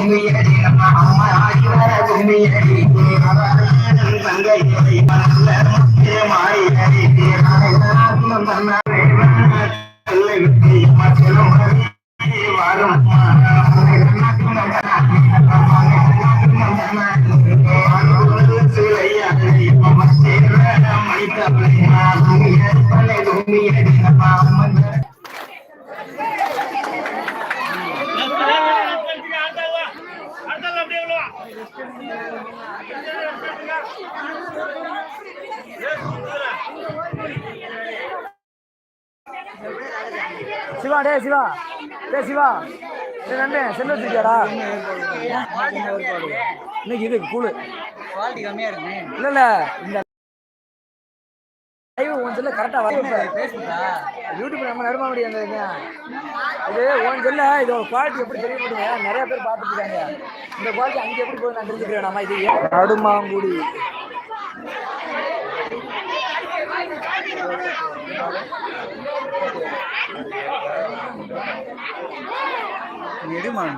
உண்மையடி அம்மா ஆகியோர உண்மையடி தங்கையடி மனசுல மாறியடி மணி தப்பி உண்மையடி அம்மா சிவா டே சிவா. டே சிவா. டே நண்டே செல்லு வச்சிருக்கியாடா? இன்னைக்கு இது கூழு. குவாலிட்டி கம்மியா இருக்கு இல்ல இல்ல. இந்த செல்ல கரெக்டா வரும் பேசுதா யூடியூப் நம்ம நடுமா முடியும் அந்த இது. இது உன் செல்ல இதோட குவாலிட்டி எப்படி தெரிய மாட்டேங்க நிறைய பேர் பார்த்துட்டு இருக்காங்க இந்த குவாலிட்டி அங்கே எப்படி போய் நான் தெரிஞ்சுக்கிறேன். நம்ம இது நடுமாங்குடி? நெடுமான்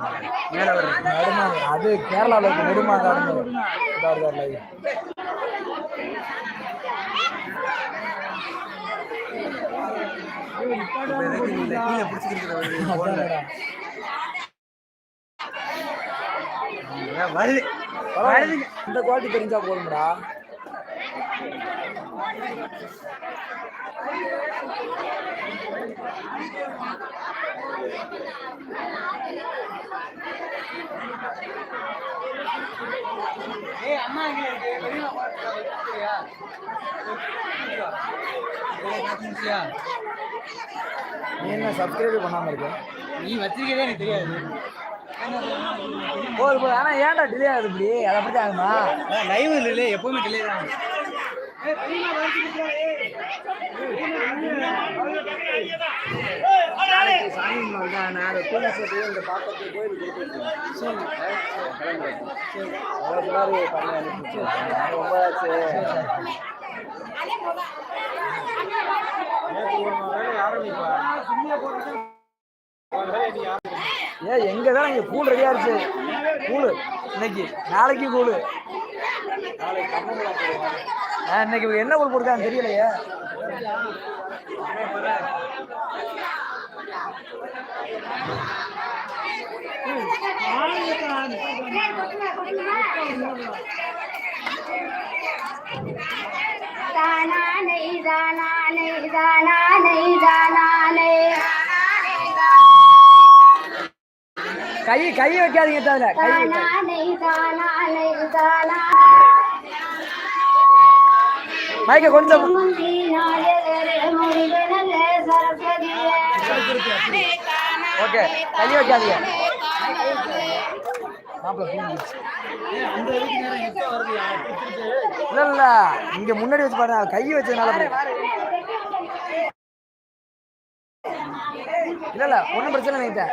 மேல வருது நடுமாங்க அது கேரளாவில் இருக்கு. நடுமாங்க லைவ் இப்ப எதுக்கு இந்த கீழே பிடிச்சிக்கிறது வருது வருது இந்த குவாலிட்டி தெரிஞ்சா போதும்டா ஏய் அம்மா இங்க இருக்கு. வெளியில பாத்துறியா நீ என்ன சப்ஸ்கிரைப் பண்ணாம இருக்க நீ வச்சிருக்கதே எனக்கு தெரியாது போது போது ஆனா ஏன்டா டிலே ஆகுது இப்படி அதை பத்தி ஆகுமா லைவ் இல்ல எப்பவுமே டிலே தான் சாமி தான் நான் அதை தூங்க சொல்லி இந்த பாக்கத்து கோயிலுக்கு ரொம்ப ஆச்சு ஏ எங்க தான் இங்க கூழ் ரெடியா இருந்துச்சு? கூழு இன்னைக்கு நாளைக்கு கூழ் ஆ, இன்னைக்கு என்ன கூழ் போட்டுருக்கான்னு தெரியலையே. தானானை தானானை கை கை வைக்காதீங்க அதுல கை மைக்க கொஞ்சம் ஓகே கை வைக்காதீங்க. இல்ல இல்ல இங்க முன்னாடி வச்சு பாருங்க கை வச்சதுனால இல்ல இல்ல ஒன்றும் பிரச்சனை இல்லைங்க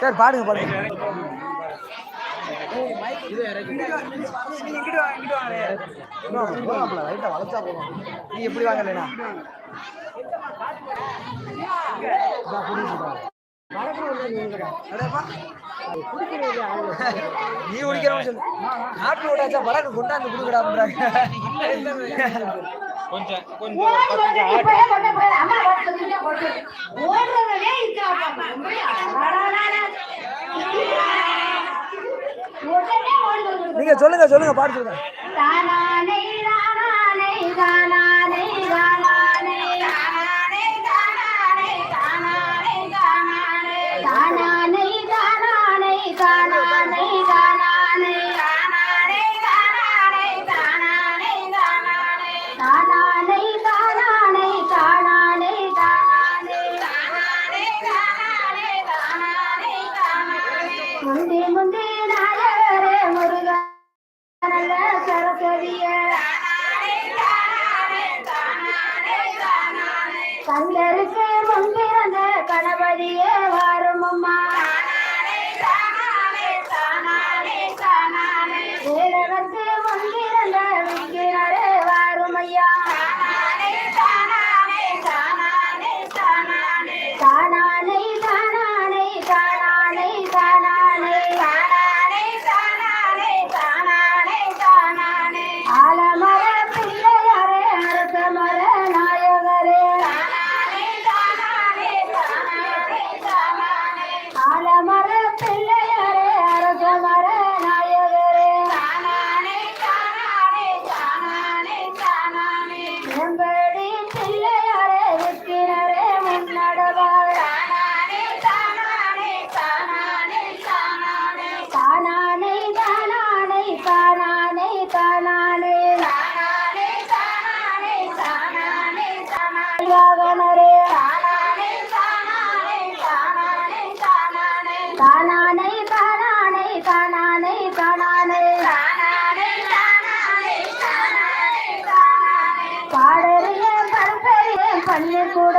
சரி பாடுங்க பாடுங்க. லைட்டா வளைச்சா போதும் நீ எப்படி வாங்க இல்லைனா நீ குடிக்கிறவன் சொல்லு. நாட்டு ஓட்டாச்சா படக்கு கொண்டாந்து குடுக்கடா நீங்க சொல்லுங்க சொல்லுங்க பாட்டு சொல்லுங்க. Carla కన్ను కూడా